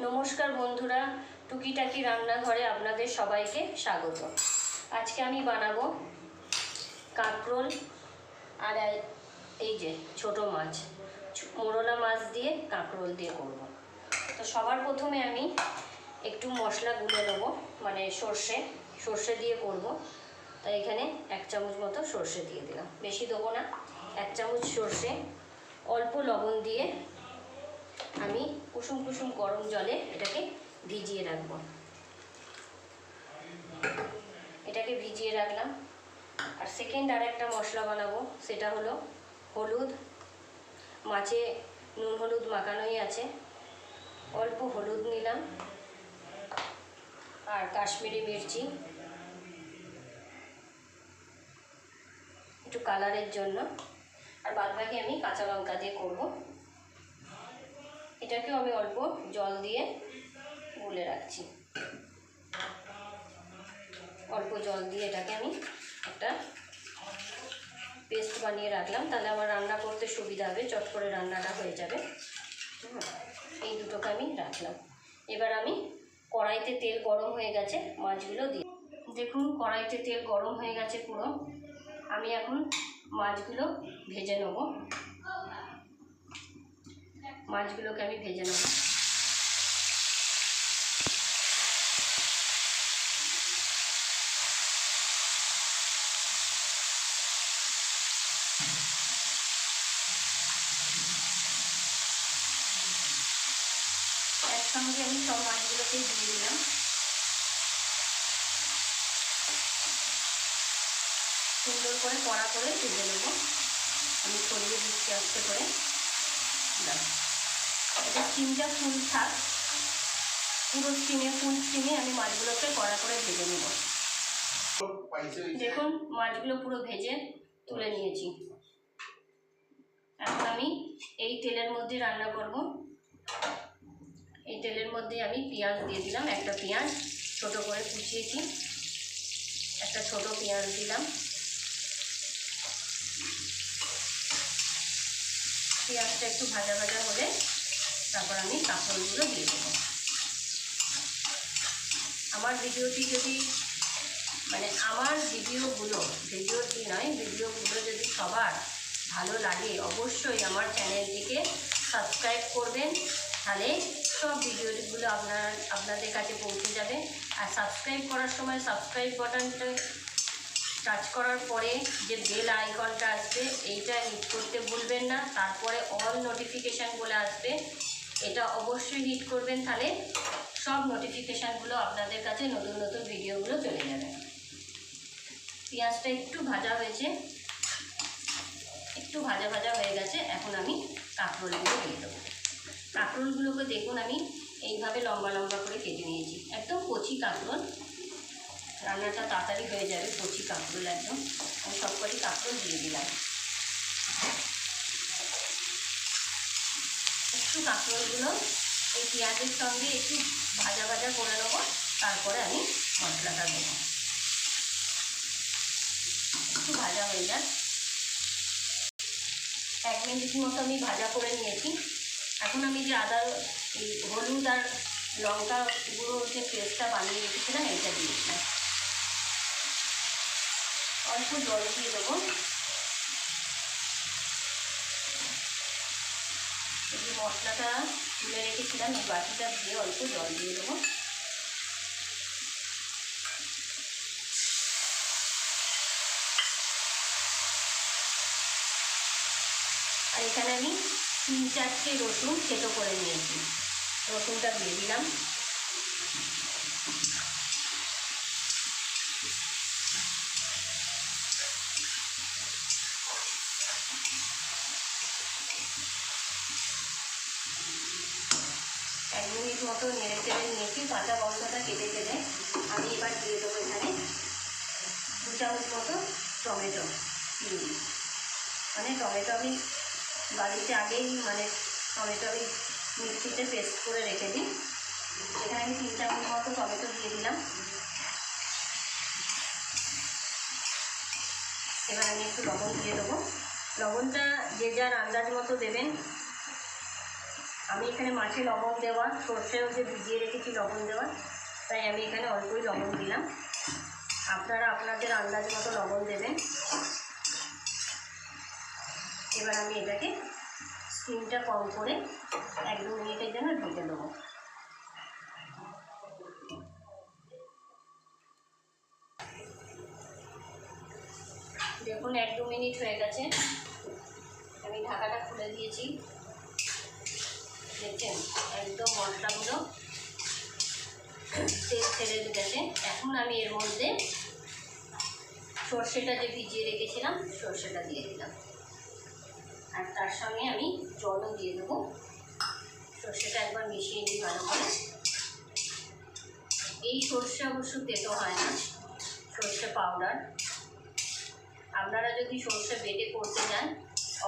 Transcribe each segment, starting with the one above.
নমস্কার বন্ধুরা, টুকিটাকি রান্নাঘরে আপনাদের সবাইকে স্বাগত। আজকে আমি বানাবো কাঁকরোল আর এই- যে ছোট মাছ মোরলা মাছ দিয়ে কাঁকরোল দিয়ে করব। তো সবার প্রথমে আমি একটু মশলা গুলে নেব মানে সর্ষে সর্ষে দিয়ে করব। তাই এখানে এক চামচ মতো সর্ষে দিয়ে দিলাম। বেশি দেবো না, এক চামচ সর্ষে, অল্প লবণ দিয়ে আমি কুসুম কুসুম গরম জলে এটাকে ভিজিয়ে রাখব। এটাকে ভিজিয়ে রাখলাম। আর সেকেন্ড আর একটা মশলা বানাবো, সেটা হলো হলুদ। মাছে নুন হলুদ মাখানোই আছে। অল্প হলুদ নিলাম। আর কাশ্মীরি মির্চি। একটু কালারের জন্য। আর বাদবাকি আমি কাঁচা লঙ্কা দিয়ে করব। এটাকেও আমি অল্প জল দিয়ে গুলে রাখছি। অল্প জল দিয়ে এটাকে আমি একটা পেস্ট বানিয়ে রাখলাম, তাহলে আমার রান্না করতে সুবিধা হবে, চট করে রান্নাটা হয়ে যাবে। এই দুটোকে আমি রাখলাম। এবার আমি কড়াইতে তেল গরম হয়ে গেছে, মাছগুলো দিয়ে দেখুন কড়াইতে তেল গরম হয়ে গেছে পুরো। আমি এখন মাছগুলো ভেজে নেব। মাছগুলোকে আমি ভেজে নেব। একসঙ্গে আমি সব মাছগুলোকে দিয়ে দিলাম। সুন্দর করে কড়া করে ভেজে নেব। আমি ছড়িয়ে দিচ্ছি আস্তে করে। স্টিমটা ফুল থাক। পুরো স্টিমে ফুল স্টিমে আমি মাছগুলোকে কড়া করে ভেজে নেব। দেখুন, মাছগুলো পুরো ভেজে তুলে নিয়েছি। এখন আমি এই তেলের মধ্যে রান্না করব। এই তেলের মধ্যে আমি পেঁয়াজ দিয়ে দিলাম, একটা পেঁয়াজ ছোট করে কুচিয়েছি। একটা ছোট পেঁয়াজ দিলাম। পেঁয়াজটা একটু ভাজা ভাজা হলে তারপর আমি কাঁকরোলগুলো দিয়ে দেবো। আমার ভিডিওটি যদি মানে আমার ভিডিওগুলো, ভিডিওটি নয়, ভিডিওগুলো যদি সবার ভালো লাগে, অবশ্যই আমার চ্যানেলটিকে সাবস্ক্রাইব করবেন, তাহলে সব ভিডিওগুলো আপনার, আপনাদের কাছে পৌঁছে যাবে। আর সাবস্ক্রাইব করার সময় সাবস্ক্রাইব বাটনটা টাচ করার পরে যে বেল আইকনটা আসবে, এইটা হিট করতে ভুলবেন না। তারপরে অল নোটিফিকেশান বলে আসবে। এটা অবশ্যই হিট করবেন, তাহলে সব নোটিফিকেশানগুলো আপনাদের কাছে নতুন নতুন ভিডিওগুলো চলে যাবে। পেঁয়াজটা একটু ভাজা হয়েছে। একটু ভাজা ভাজা হয়ে গেছে, এখন আমি কাঁকরোলগুলো দিয়ে দেবো। কাঁকরোলগুলোকে দেখুন আমি এইভাবে লম্বা লম্বা করে কেটে নিয়েছি। একদম কচি কাঁকরোল। রান্নাটা তাড়াতাড়ি হয়ে যাবে, কচি কাঁকরোল একদম। আমি সবকটি কাঁকরোল দিয়ে দিলাম। একটু কাঁকড়গুলো এই পেঁয়াজের সঙ্গে একটু ভাজা ভাজা করে নেব, তারপরে আমি মশলাটা দেবো। একটু ভাজা হয়ে যাক। এক মিনিট মতো আমি ভাজা করে নিয়েছি। এখন আমি যে আদা, এই হলুদ আর লঙ্কা গুঁড়ো যে পেস্টটা বানিয়ে রেখেছিলাম, এটা দিয়েছিলাম অল্প জল দিয়ে দেবো। এই মশলাটা তুলে রেখেছিলাম, এই বাটিটা দিয়ে অল্প জল দিয়ে দেবো। আর এখানে আমি তিন চারটে রসুন থেতো করে নিয়েছি। রসুনটা দিয়ে দিলাম এক মিনিট মতো নেড়ে চেড়ে নিয়েছি কাঁচা গন্ধটা কেটে কেটে আমি এবার দিয়ে দেবো এখানে দু চামচ মতো টমেটো। মানে টমেটো আমি বাড়িতে আগেই মানে টমেটো আমি মিক্সিতে পেস্ট করে রেখে দিই। এখানে আমি তিন চামচ মতো টমেটো দিয়ে দিলাম। এবার আমি একটু লবণ দিয়ে দেবো। লবণটা যে যার আন্দাজ মতো দেবেন। আমি এখানে মাছে লবণ দেওয়া, সর্ষেও যে ভিজিয়ে রেখেছি লবণ দেওয়া, তাই আমি এখানে অল্পই লবণ দিলাম। আপনারা আপনাদের আন্দাজ মতো লবণ দেবেন। এবার আমি এটাকে স্টিমটা কম করে এক দু মিনিটের জন্য ঢেকে দেবো। দেখুন, এক দু মিনিট হয়ে গেছে। আমি ঢাকাটা খুলে দিয়েছি। দেখছেন? একদম মশলাগুলো তেল ছেড়ে গেছে এখন আমি এর মধ্যে সর্ষেটা যে ভিজিয়ে রেখেছিলাম, সর্ষেটা দিয়ে দিলাম। আর তার সঙ্গে আমি জলও দিয়ে দেবো। সর্ষেটা একবার মিশিয়ে নিই ভালো করে। এই সর্ষে অবশ্য তেতো হয় না, সর্ষে পাউডার আপনারা যদি সর্ষে বেটে করতে যান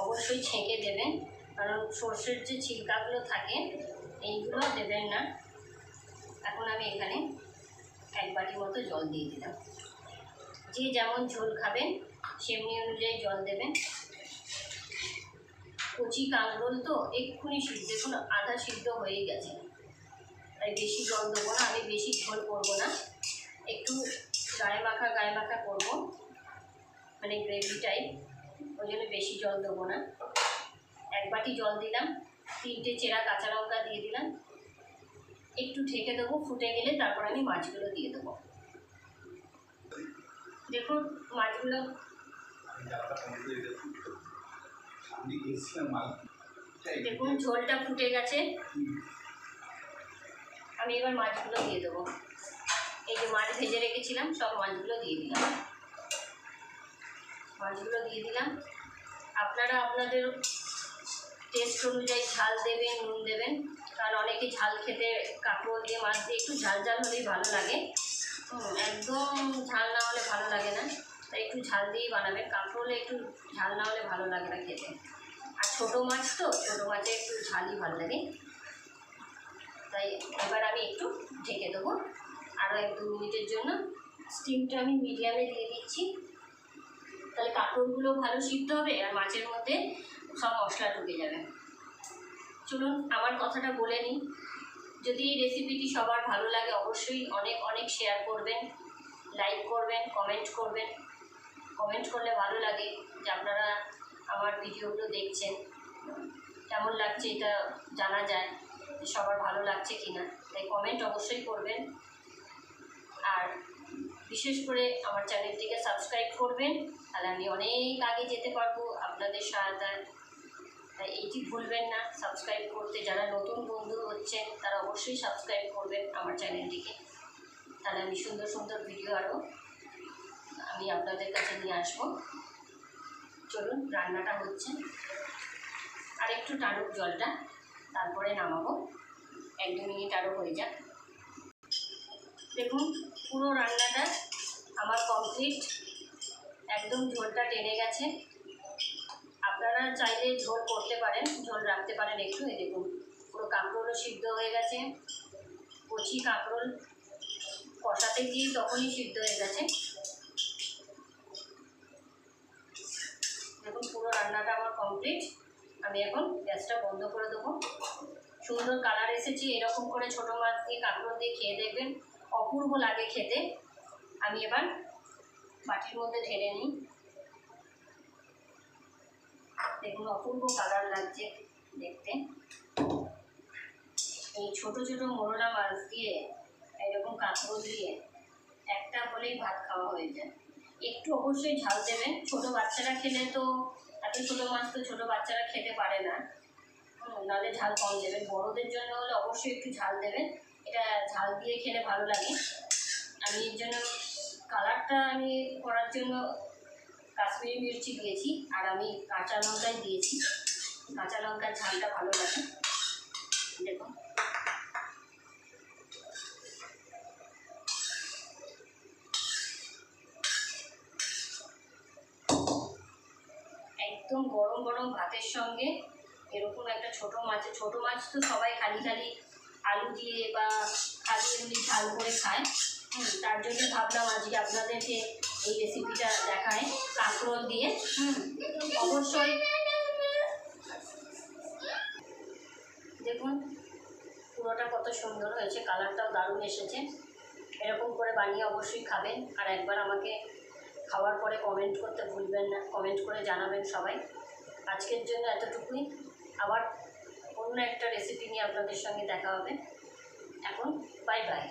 অবশ্যই ছেঁকে দেবেন। কারণ সর্ষের যে ছিলকাগুলো থাকে, এইগুলো দেবেন না। এখন আমি এখানে এক বাটি মতো জল দিয়ে দিলাম। যে যেমন ঝোল খাবেন, সেমনি অনুযায়ী জল দেবেন। কচি কাঁকরোল তো এক্ষুনি সিদ্ধ, দেখুন আধা সিদ্ধ হয়েই গেছে। তাই বেশি জল দেবো না, আমি বেশি ঝোল করব না। একটু গায়ে মাখা গায়ে মাখা করব মানে গ্রেভি টাইপ ওই জন্য বেশি জল দেবো না। এক বাটি জল দিলাম, তিনটে চেরা কাঁচা লঙ্কা দিয়ে দিলাম। একটু ঢেকে দেবো, ফুটে গেলে তারপর আমি মাছগুলো দিয়ে দেবো। দেখুন, মাছগুলো দেখুন, ঝোলটা ফুটে গেছে। আমি এবার মাছগুলো দিয়ে দেবো। এই যে মাছ ভেজে রেখেছিলাম, সব মাছগুলো দিয়ে দিলাম। মাছগুলো দিয়ে দিলাম। আপনারা আপনাদের টেস্ট অনুযায়ী ঝাল দেবেন, নুন দেবেন। কারণ অনেকে ঝাল খেতে কাঁকড়ো দিয়ে মাছ দিয়ে একটু ঝাল ঝাল হলেই ভালো লাগে। একদম ঝাল না হলে ভালো লাগে না। তাই একটু ঝাল দিয়েই বানাবেন। কাঁকড়ো একটু ঝাল না হলে ভালো লাগে না খেতে। আর ছোটো মাছ তো, ছোটো মাছে একটু ঝালই ভালো লাগে। তাই এবার আমি একটু ঢেকে দেবো। আরও এক দু মিনিটের জন্য স্টিমটা আমি মিডিয়ামে দিয়ে দিচ্ছি। তাহলে কাঁকড়গুলো ভালো সিদ্ধ হবে আর মাছের মধ্যে সব মশলা ঢুকে যাবে। চলুন আমার কথাটা বলে নিই। যদি এই রেসিপিটি সবার ভালো লাগে, অবশ্যই অনেক অনেক শেয়ার করবেন লাইক করবেন কমেন্ট করবেন। কমেন্ট করলে ভালো লাগে যে আপনারা আমার ভিডিওগুলো দেখছেন। কেমন লাগছে এটা জানা যায় সবার ভালো লাগছে কি না তাই কমেন্ট অবশ্যই করবেন। আর বিশেষ করে আমার চ্যানেলটিকে সাবস্ক্রাইব করবেন, তাহলে আমি অনেক আগে যেতে পারব আপনাদের সহায়তায়। তাই এইটি ভুলবেন না। সাবস্ক্রাইব করতে যারা নতুন বন্ধু হচ্ছেন, তারা অবশ্যই সাবস্ক্রাইব করবেন আমার চ্যানেলটিকে। তাহলে আমি সুন্দর সুন্দর ভিডিও আরও আমি আপনাদের কাছে নিয়ে আসব। চলুন, রান্নাটা হচ্ছে। আর একটু টানুক জলটা, তারপরে নামাবো। এক দু মিনিট আরও হয়ে যাক। দেখুন, পুরো রান্নাটা আমার কমপ্লিট একদম ঝোলটা টেনে গেছে। আপনারা চাইলে ঝোল করতে পারেন, ঝোল রাখতে পারেন একটু, এই দেখুন, পুরো কাঁকরোলও সিদ্ধ হয়ে গেছে, কচি কাঁকরোল কষাতে গিয়ে তখনই সিদ্ধ হয়ে গেছে। দেখুন, পুরো রান্নাটা আমার কমপ্লিট আমি এখন গ্যাসটা বন্ধ করে দেবো। সুন্দর কালার এসেছে, এরকম করে ছোটো মাছ দিয়ে কাঁকড়ো দিয়ে খেয়ে দেখবেন। অপূর্ব লাগে খেতে। আমি এবার বাটির মধ্যে ঢেলে নিই। দেখুন অপূর্ব কালার লাগছে দেখতে। এই ছোট ছোট মোরলা মাছ দিয়ে, এরকম কাঁকড়ো দিয়ে একটা হলেই ভাত খাওয়া হয়ে যায়। একটু অবশ্যই ঝাল দেবেন ছোট বাচ্চারা খেলে তো, এত ছোটো মাছ তো ছোটো বাচ্চারা খেতে পারে না। নাহলে ঝাল কম দেবেন বড়োদের জন্য হলে অবশ্যই একটু ঝাল দেবেন এটা ঝাল দিয়ে খেলে ভালো লাগে। আমি এর জন্য কালারটা আমি করার জন্য কাশ্মীরি মির্চি দিয়েছি আর আমি কাঁচা লঙ্কাই দিয়েছি। কাঁচা লঙ্কার ঝালটা ভালো লাগে। দেখুন। একদম গরম গরম ভাতের সঙ্গে এরকম একটা ছোট মাছ ছোট মাছ তো সবাই খালি খালি আলু দিয়ে বা খালি এমনি ঝাল করে খায়। তার জন্য ভাবলাম আজকে আপনাদেরকে এই রেসিপিটা দেখায় কাঁকরোল দিয়ে। হুম, অবশ্যই। দেখুন, পুরোটা কত সুন্দর হয়েছে, কালারটাও দারুণ এসেছে। এরকম করে বানিয়ে অবশ্যই খাবেন, আর একবার আমাকে খাওয়ার পরে কমেন্ট করতে ভুলবেন না কমেন্ট করে জানাবেন সবাই। আজকের জন্য এতটুকুই। আবার অন্য একটা রেসিপি নিয়ে আপনাদের সঙ্গে দেখা হবে। এখন বাই বাই